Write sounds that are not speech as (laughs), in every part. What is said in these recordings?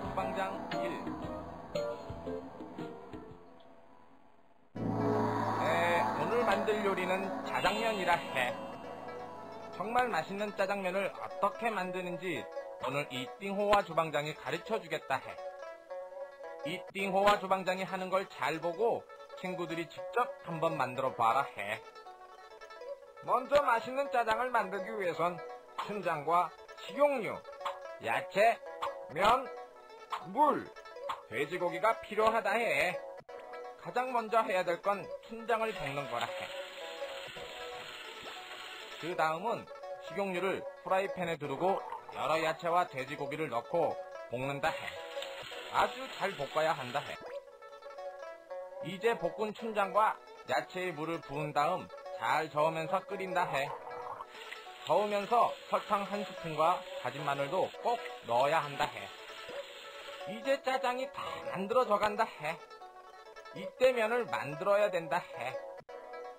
주방장 1 네, 오늘 만들 요리는 짜장면이라 해. 정말 맛있는 짜장면을 어떻게 만드는지 오늘 이 띵호와 주방장이 가르쳐 주겠다 해. 이 띵호와 주방장이 하는 걸 잘 보고 친구들이 직접 한번 만들어 봐라 해. 먼저 맛있는 짜장을 만들기 위해선 춘장과 식용유, 야채, 면, 물, 돼지고기가 필요하다 해. 가장 먼저 해야 될 건 춘장을 볶는 거라 해. 그 다음은 식용유를 프라이팬에 두르고 여러 야채와 돼지고기를 넣고 볶는다 해. 아주 잘 볶아야 한다 해. 이제 볶은 춘장과 야채에 물을 부은 다음 잘 저으면서 끓인다 해. 저으면서 설탕 한 스푼과 다진 마늘도 꼭 넣어야 한다 해. 이제 짜장이 다 만들어져 간다 해. 이때 면을 만들어야 된다 해.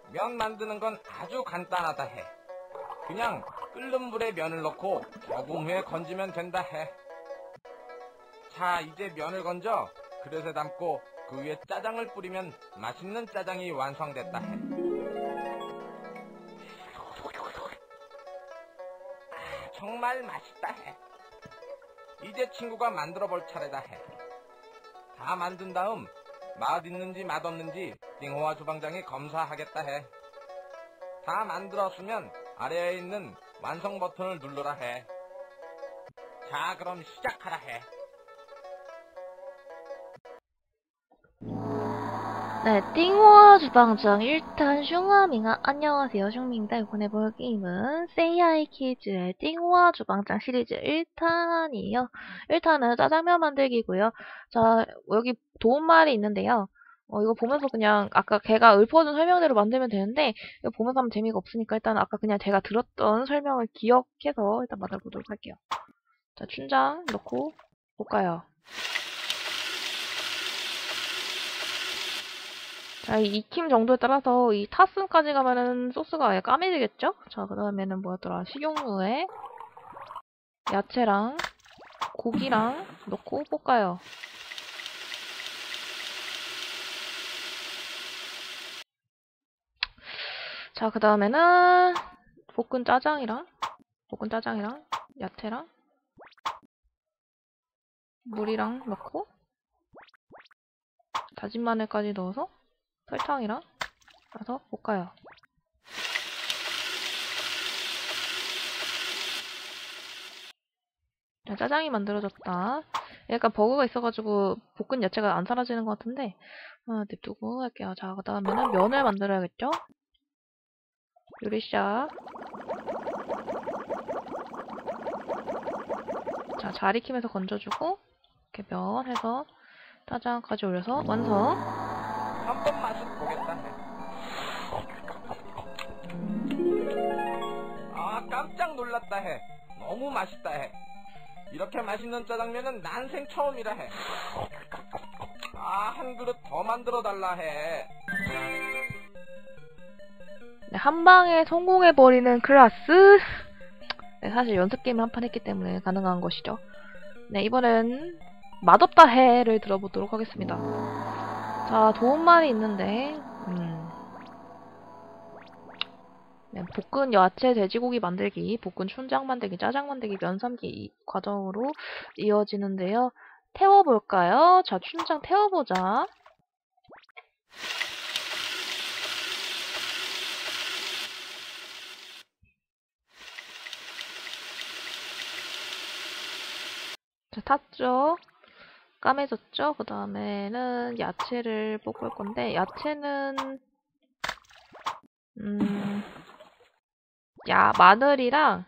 면 만드는 건 아주 간단하다 해. 그냥 끓는 물에 면을 넣고 조금 후에 건지면 된다 해. 자, 이제 면을 건져 그릇에 담고 그 위에 짜장을 뿌리면 맛있는 짜장이 완성됐다 해. 아, 정말 맛있다 해. 이제 친구가 만들어 볼 차례다 해. 다 만든 다음 맛 있는지 맛 없는지 띵호와 주방장이 검사하겠다 해. 다 만들었으면 아래에 있는 완성 버튼을 누르라 해. 자, 그럼 시작하라 해. 네, 띵호와 주방장 1탄 슝아밍아 안녕하세요 슝밍입니다. 이번에 볼 게임은 세이아이 키즈의 띵호와 주방장 시리즈 1탄이에요. 1탄은 짜장면 만들기고요. 자, 여기 도움말이 있는데요. 어, 이거 보면서 그냥 아까 걔가 읊어준 설명대로 만들면 되는데 이거 보면서 하면 재미가 없으니까 일단 아까 그냥 제가 들었던 설명을 기억해서 일단 만들어보도록 할게요. 자, 춘장 넣고 볶아요. 자, 이 익힘 정도에 따라서 이 타스까지 가면은 소스가 아예 까매지겠죠? 자, 그 다음에는 뭐였더라? 식용유에 야채랑 고기랑 넣고 볶아요. 자, 그 다음에는 볶은 짜장이랑 볶은 짜장이랑 야채랑 물이랑 넣고 다진 마늘까지 넣어서 설탕이랑 넣어서 볶아요. 자, 짜장이 만들어졌다. 약간 버그가 있어가지고 볶은 야채가 안 사라지는 것 같은데 아, 냅두고 할게요. 자, 그 다음에는 면을 만들어야겠죠? 요리 시작. 자, 잘 익히면서 건져주고 이렇게 면 해서 짜장까지 올려서 완성. 한 번 맛을 보겠다 해. 아, 깜짝 놀랐다 해. 너무 맛있다 해. 이렇게 맛있는 짜장면은 난생 처음이라 해. 아, 한 그릇 더 만들어 달라 해. 네, 한 방에 성공해 버리는 클라스. 네, 사실 연습 게임을 한 판 했기 때문에 가능한 것이죠. 네, 이번엔 맛없다 해를 들어보도록 하겠습니다. 자, 도움말이 있는데, 음. 네, 볶은 야채 돼지고기 만들기, 볶은 춘장 만들기, 짜장 만들기, 면 삶기 이 과정으로 이어지는데요. 태워볼까요? 자, 춘장 태워보자. 자, 탔죠? 까매졌죠? 그 다음에는 야채를 볶을 건데, 야채는, 음, 야, 마늘이랑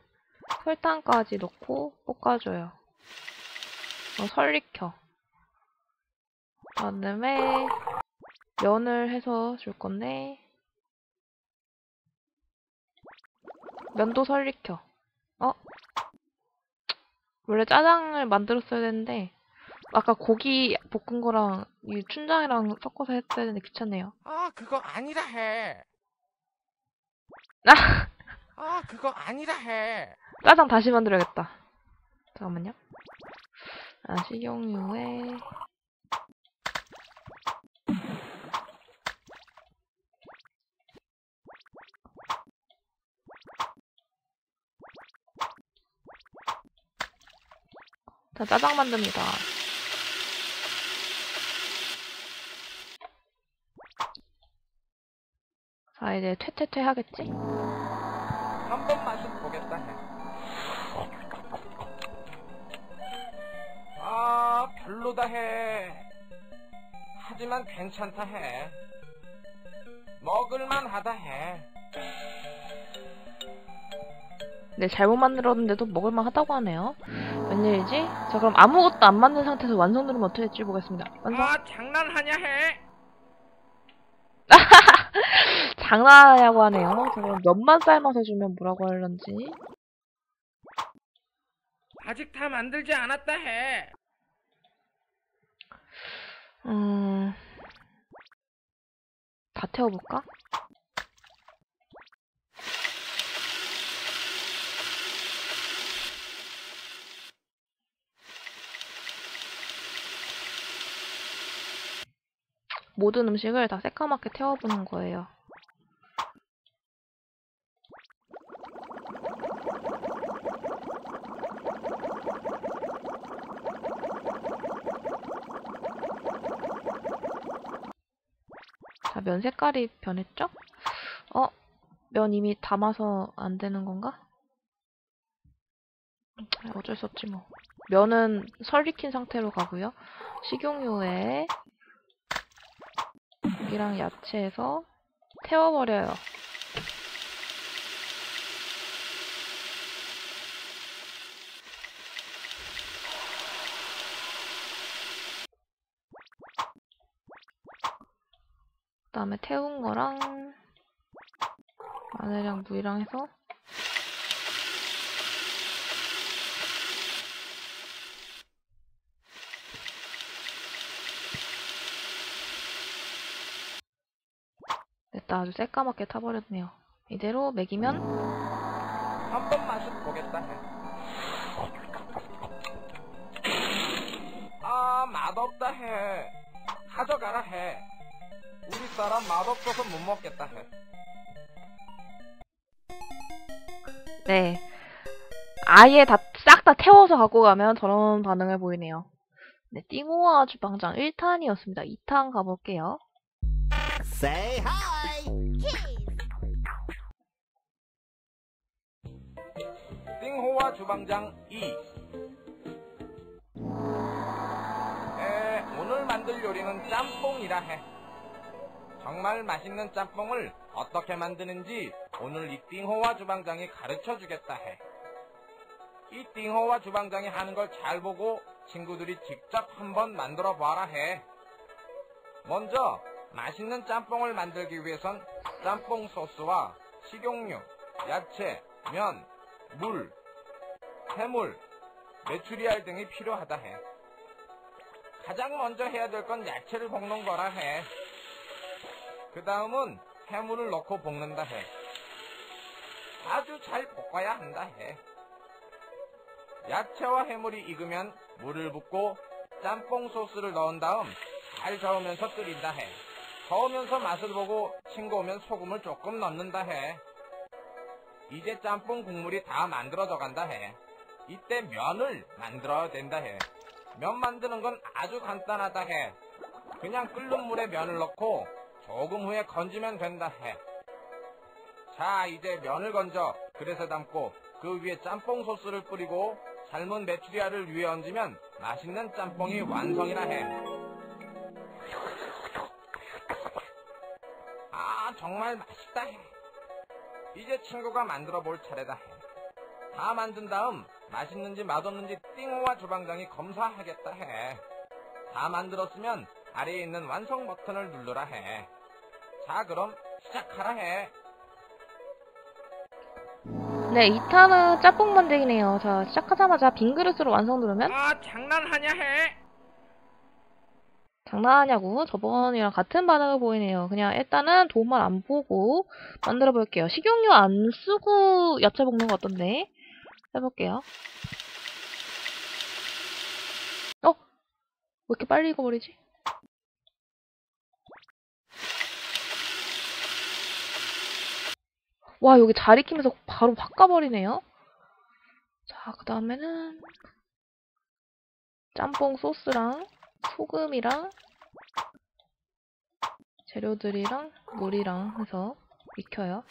설탕까지 넣고 볶아줘요. 어, 설익혀. 그 다음에 면을 해서 줄 건데, 면도 설익혀. 어? 원래 짜장을 만들었어야 되는데 아까 고기 볶은 거랑 이 춘장이랑 섞어서 했어야 되는데 귀찮네요. 아, 그거 아니라 해. 아! 아, 그거 아니라 해. 짜장 다시 만들어야겠다. 잠깐만요. 자, 식용유에 자, 짜장 만듭니다. 자, 이제 퇴퇴퇴 하겠지? 한번 맛을 보겠다 해. 아, 별로다 해. 하지만 괜찮다 해. 먹을만 하다 해. 네, 잘못 만들었는데도 먹을만 하다고 하네요. 웬일이지? 자, 그럼 아무것도 안 만든 상태에서 완성 누르면 어떻게 될지 보겠습니다. 완성. 아, 장난하냐 해. (laughs) 장난하냐고 하네요. 자, 그럼 면만 삶아서 주면 뭐라고 하려는지. 아직 다 만들지 않았다 해. 음, 다 태워볼까? 모든 음식을 다 새까맣게 태워보는 거예요. 자, 면 색깔이 변했죠? 어? 면 이미 담아서 안 되는 건가? 아, 어쩔 수 없지 뭐. 면은 설 익힌 상태로 가고요. 식용유에 고기랑 야채에서 태워버려요. 그 다음에 태운 거랑 마늘이랑 물이랑 해서 됐다 아주 새까맣게 타버렸네요 이대로 먹이면 한번 맛을 보겠다 해. 아, 맛없다 해. 가져가라 해. 사람 맛없어서 못 먹겠다 해. 네 아예 다 싹 다 태워서 갖고 가면 저런 반응을 보이네요 네 띵호와 주방장 1탄이었습니다 2탄 가볼게요 Say hi! 띵호와 주방장 2 에, 오늘 만들 요리는 짬뽕이라 해. 정말 맛있는 짬뽕을 어떻게 만드는지 오늘 이 띵호와 주방장이 가르쳐 주겠다 해. 이 띵호와 주방장이 하는 걸 잘 보고 친구들이 직접 한번 만들어 봐라 해. 먼저 맛있는 짬뽕을 만들기 위해선 짬뽕 소스와 식용유, 야채, 면, 물, 해물, 메추리알 등이 필요하다 해. 가장 먼저 해야 될 건 야채를 볶는 거라 해. 그 다음은 해물을 넣고 볶는다 해. 아주 잘 볶아야 한다 해. 야채와 해물이 익으면 물을 붓고 짬뽕 소스를 넣은 다음 잘 저으면서 끓인다 해. 저으면서 맛을 보고 싱거우면 소금을 조금 넣는다 해. 이제 짬뽕 국물이 다 만들어져 간다 해. 이때 면을 만들어야 된다 해. 면 만드는 건 아주 간단하다 해. 그냥 끓는 물에 면을 넣고 조금 후에 건지면 된다 해. 자, 이제 면을 건져 그릇에 담고 그 위에 짬뽕 소스를 뿌리고 삶은 메추리알을 위에 얹으면 맛있는 짬뽕이 완성이라 해. 아, 정말 맛있다 해. 이제 친구가 만들어 볼 차례다 해. 다 만든 다음 맛있는지 맛없는지 띵호와 주방장이 검사하겠다 해. 다 만들었으면 아래에 있는 완성 버튼을 누르라 해. 자, 그럼 시작하라 해. 네 2탄은 짬뽕 만들기네요 자 시작하자마자 빈 그릇으로 완성 누르면 아, 장난하냐 해. 장난하냐고 저번이랑 같은 반응을 보이네요. 그냥 일단은 도움만 안 보고 만들어 볼게요. 식용유 안 쓰고 야채 볶는 거 어떤데? 해볼게요. 이렇게 빨리 익어버리지? 와, 여기 잘 익히면서 바로 바꿔버리네요. 자, 그 다음에는 짬뽕 소스랑 소금이랑 재료들이랑 물이랑 해서 익혀요.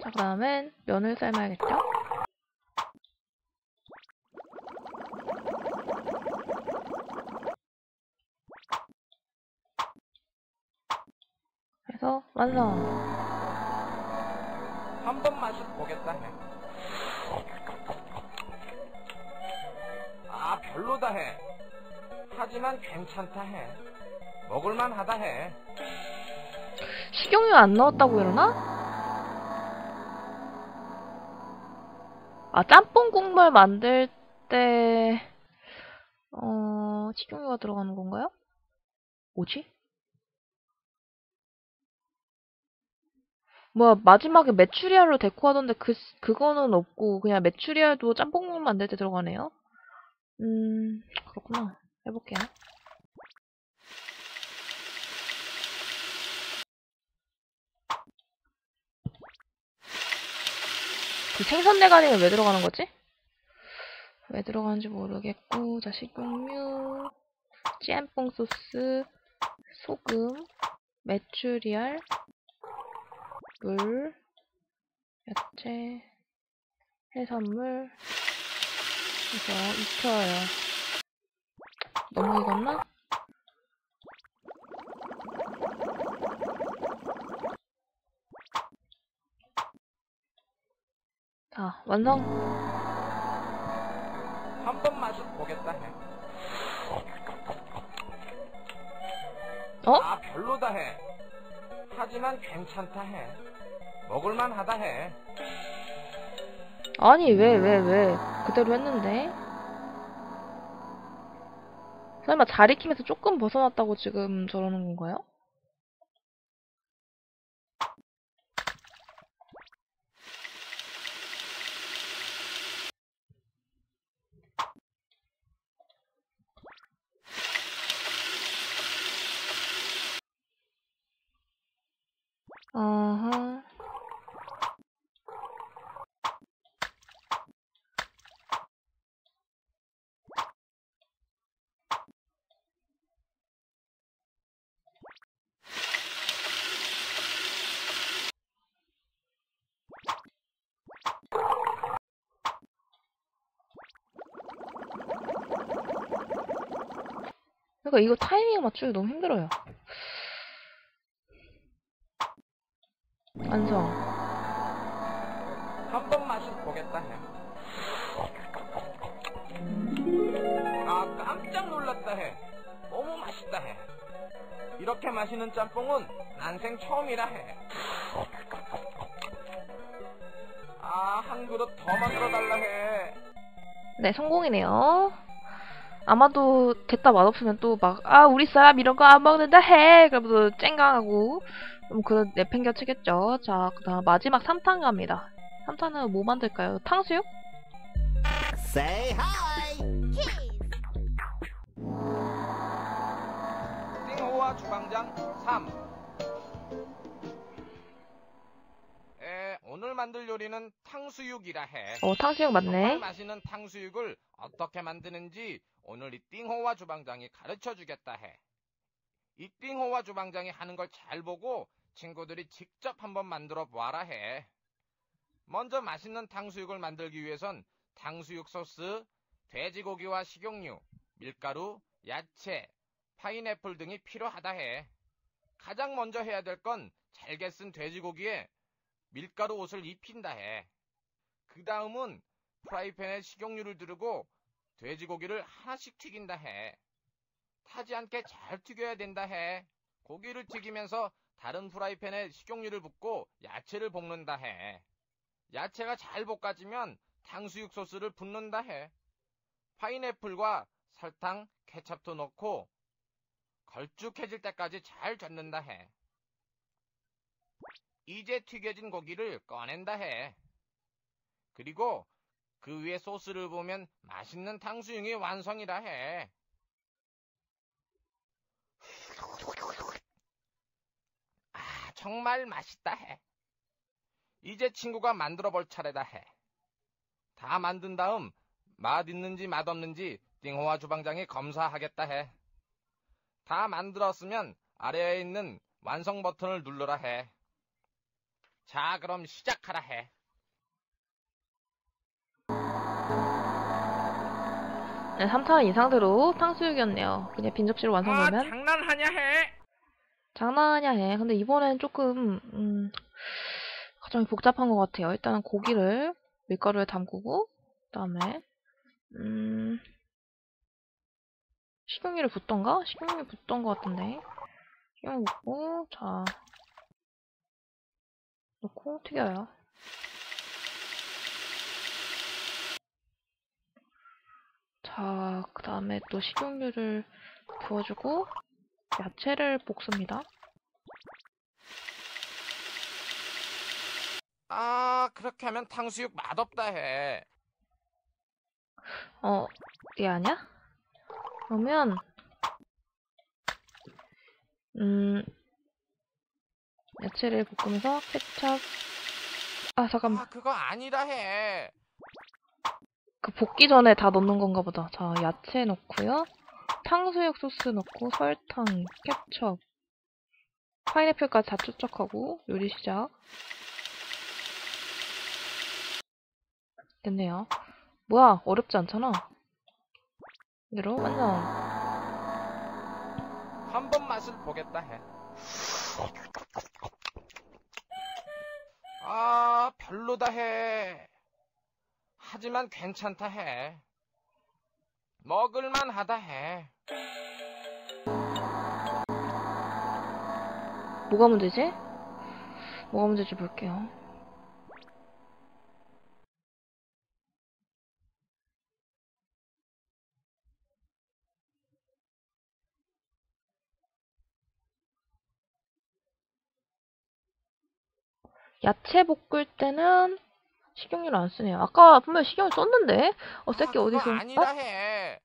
자, 그 다음엔 면을 삶아야겠죠? 해서 완성! 한번 맛을 보겠다 해. 아, 별로다 해. 하지만 괜찮다 해. 먹을만 하다 해. 식용유 안 넣었다고 이러나? 아, 짬뽕 국물 만들 때, 어, 식용유가 들어가는 건가요? 뭐지? 뭐야, 마지막에 메추리알로 데코하던데 그, 그거는 없고, 그냥 메추리알도 짬뽕 국물 만들 때 들어가네요? 음, 그렇구나. 해볼게요. 그 생선내간이는 왜 들어가는 거지? 왜 들어가는지 모르겠고, 자, 식용유, 짬뽕 소스, 소금, 메추리알, 물, 야채, 해산물, 해서 익혀요. 너무 익었나? 자, 완성! 한 번 맛을 보겠다 해. 어? 아, 별로다 해. 하지만 괜찮다 해. 먹을만 하다 해. 아니, 왜, 왜, 왜. 그대로 했는데. 설마 잘 익히면서 조금 벗어났다고 지금 저러는 건가요? 그러니까 이거 타이밍 맞추기 너무 힘들어요. 완성. 한번 맛을 보겠다 해. 아, 깜짝 놀랐다 해. 너무 맛있다 해. 이렇게 마시는 짬뽕은 난생 처음이라 해. 아, 한 그릇 더 만들어 달라 해. 네, 성공이네요. 아마도 됐다 맛없으면 또 막, 아, 우리 사람 이런 거 안 먹는다 해! 그러면서 쨍강하고, 좀 그런 내팽겨 치겠죠. 자, 그 다음 마지막 3탄 갑니다. 3탄은 뭐 만들까요? 탕수육? Say hi. 띵호와 주방장 3. 오늘 만들 요리는 탕수육이라 해. 어, 탕수육 정말 맞네. 맛있는 탕수육을 어떻게 만드는지 오늘 이 띵호와 주방장이 가르쳐 주겠다 해. 이 띵호와 주방장이 하는 걸 잘 보고 친구들이 직접 한번 만들어 보아라 해. 먼저 맛있는 탕수육을 만들기 위해선 탕수육 소스, 돼지고기와 식용유, 밀가루, 야채, 파인애플 등이 필요하다 해. 가장 먼저 해야 될 건 잘게 쓴 돼지고기에 밀가루 옷을 입힌다 해. 그 다음은 프라이팬에 식용유를 두르고 돼지고기를 하나씩 튀긴다 해. 타지 않게 잘 튀겨야 된다 해. 고기를 튀기면서 다른 프라이팬에 식용유를 붓고 야채를 볶는다 해. 야채가 잘 볶아지면 탕수육 소스를 붓는다 해. 파인애플과 설탕, 케찹도 넣고 걸쭉해질 때까지 잘 젓는다 해. 이제 튀겨진 고기를 꺼낸다 해. 그리고 그 위에 소스를 보면 맛있는 탕수육이 완성이라 해. 아, 정말 맛있다 해. 이제 친구가 만들어 볼 차례다 해. 다 만든 다음 맛 있는지 맛 없는지 띵호와 주방장이 검사하겠다 해. 다 만들었으면 아래에 있는 완성 버튼을 눌러라 해. 자, 그럼 시작하라 해. 네, 3탄 이상대로 탕수육이었네요. 그냥 빈 접시로 완성되면 아, 장난하냐 해. 장난하냐 해. 근데 이번엔 조금 음, 과정이 복잡한 것 같아요. 일단은 고기를 밀가루에 담그고 그다음에 음, 식용유를 붓던가? 식용유 붓던 것 같은데 식용유 붓고 자 넣고 튀겨요. 자, 그 다음에 또 식용유를 부어주고 야채를 볶습니다. 아, 그렇게 하면 탕수육 맛없다 해. 어, 이게 아니야? 그러면, 음, 야채를 볶으면서 케첩, 아, 잠깐만. 아, 그거 아니라 해. 그 볶기 전에 다 넣는 건가 보다. 자, 야채 넣고요. 탕수육 소스 넣고, 설탕, 케첩, 파인애플까지 다 쫓짝하고, 요리 시작. 됐네요. 뭐야, 어렵지 않잖아. 이대로 완성. 한 번 맛을 보겠다 해. 아, 별로다 해. 하지만 괜찮다 해. 먹을만 하다 해. 뭐가 문제지? 뭐가 문제지 볼게요. 야채 볶을 때는 식용유를 안 쓰네요. 아까 분명 식용유 썼는데? 어, 아, 새끼 어디서? 아니라 어? 해.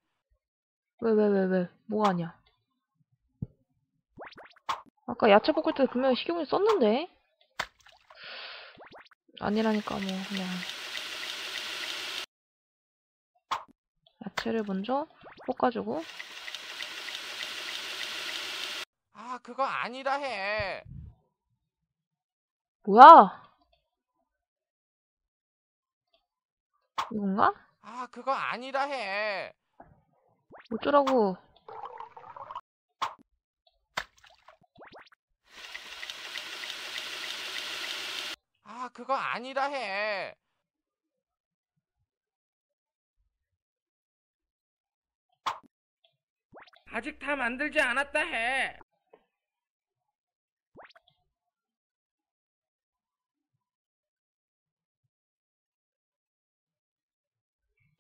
왜, 왜, 왜, 왜? 뭐가 아니야? 아까 야채 볶을 때 분명히 식용유 썼는데? 아니라니까, 뭐, 그냥. 야채를 먼저 볶아주고, 아, 그거 아니라 해. 뭐야? 이건가? 아, 그거 아니라 해. 어쩌라고. 아, 그거 아니라 해. 아직 다 만들지 않았다 해.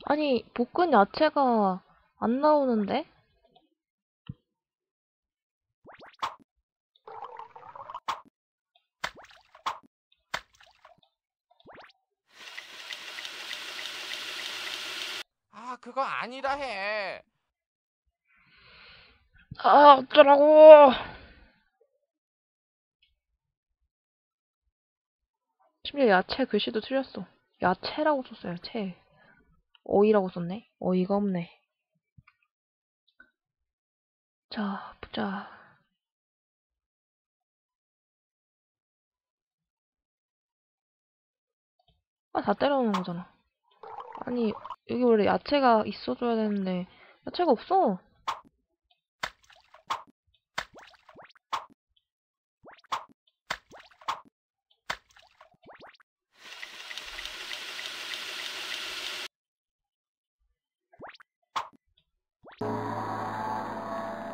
아니, 볶은 야채가 안 나오는데? 아, 그거 아니라 해. 아, 어쩌라고. 심지어 야채 글씨도 틀렸어. 야채라고 썼어요, 채. 어이라고 썼네. 어이가 없네. 자, 보자. 아, 다 때려놓는 거잖아. 아니, 여기 원래 야채가 있어줘야 되는데, 야채가 없어.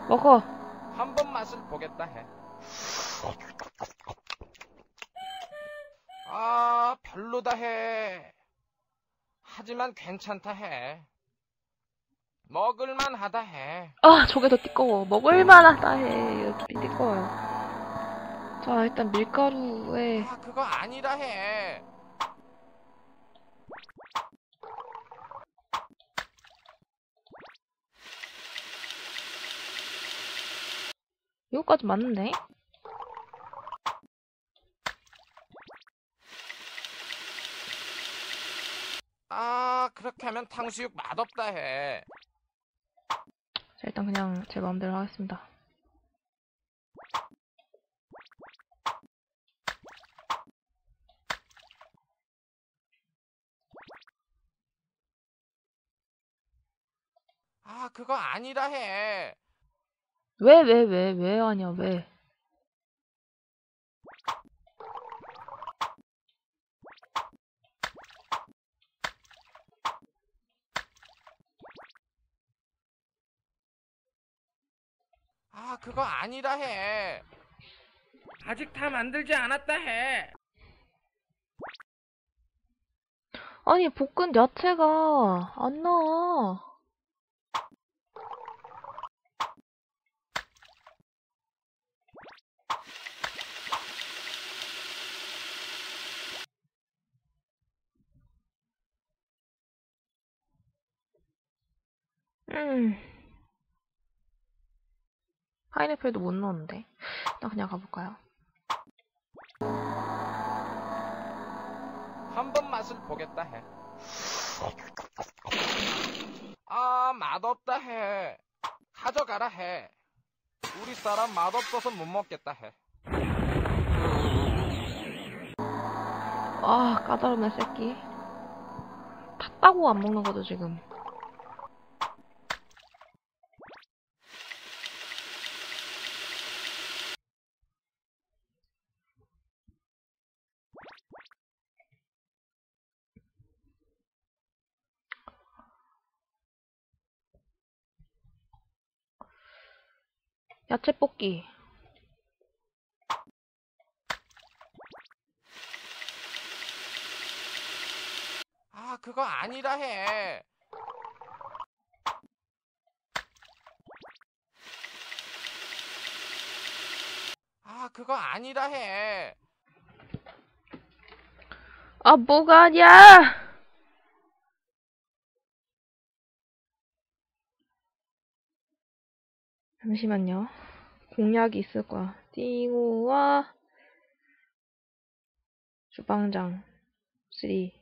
먹어. 한 번 맛을 보겠다 해. 아, 별로다 해. 하지만 괜찮다 해. 먹을만 하다 해. 아, 저게 더 띠꺼워. 먹을만 하다 해. 이렇게 띠꺼워요. 자, 일단 밀가루에 아, 그거 아니라 해. 이거까지 맞는데? 아, 그렇게 하면 탕수육 맛없다 해. 자, 일단 그냥 제 마음대로 하겠습니다. 아, 그거 아니라 해. 왜, 왜, 왜, 왜 하냐, 왜? 아, 그거 아니라 해. 아직 다 만들지 않았다 해. 아니, 볶은 야채가 안 나와. 음. 파인애플도 못 넣었는데. 나 그냥 가볼까요? 한 번 맛을 보겠다 해. 아, 맛없다 해. 가져가라 해. 우리 사람 맛없어서 못 먹겠다 해. 아, 까다롭네, 새끼. 탔다고 안 먹는 거죠, 지금. 야채 볶기. 아, 그거 아니라 해. 아, 그거 아니라 해. 아, 뭐가 아니야! 잠시만요. 공약이 있을 거야. 띵우와 주방장 3.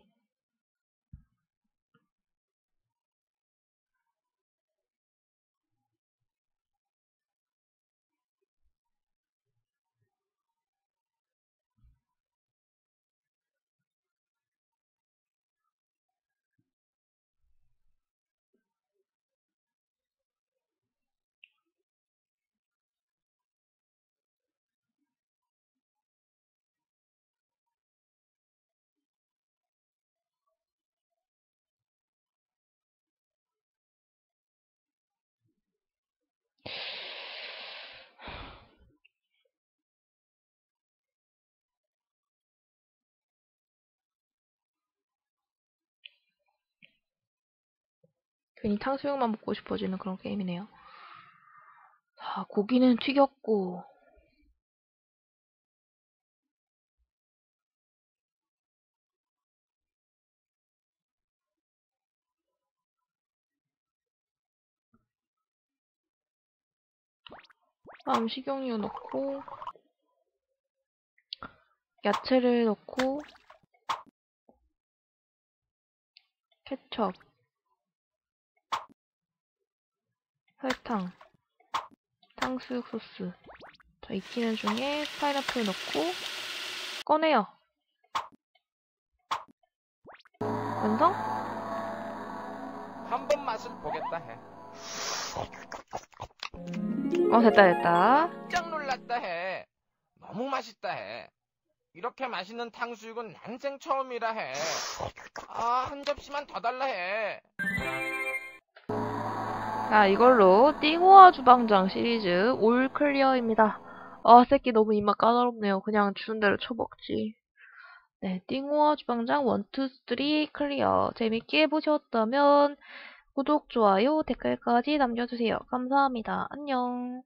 괜히 탕수육만 먹고 싶어지는 그런 게임이네요. 자, 고기는 튀겼고, 다음 식용유 넣고, 야채를 넣고, 케첩, 설탕, 탕수육 소스. 자, 익히는 중에 파인애플 넣고, 꺼내요. 완성? 한 번 맛을 보겠다 해. 어, 됐다, 됐다. 깜짝 놀랐다 해. 너무 맛있다 해. 이렇게 맛있는 탕수육은 난생 처음이라 해. 아, 한 접시만 더 달라 해. 자, 이걸로 띵호와 주방장 시리즈 올 클리어입니다. 아, 새끼 너무 입맛 까다롭네요. 그냥 주는 대로 쳐먹지. 네, 띵호와 주방장 1, 2, 3 클리어. 재밌게 보셨다면 구독, 좋아요, 댓글까지 남겨주세요. 감사합니다. 안녕.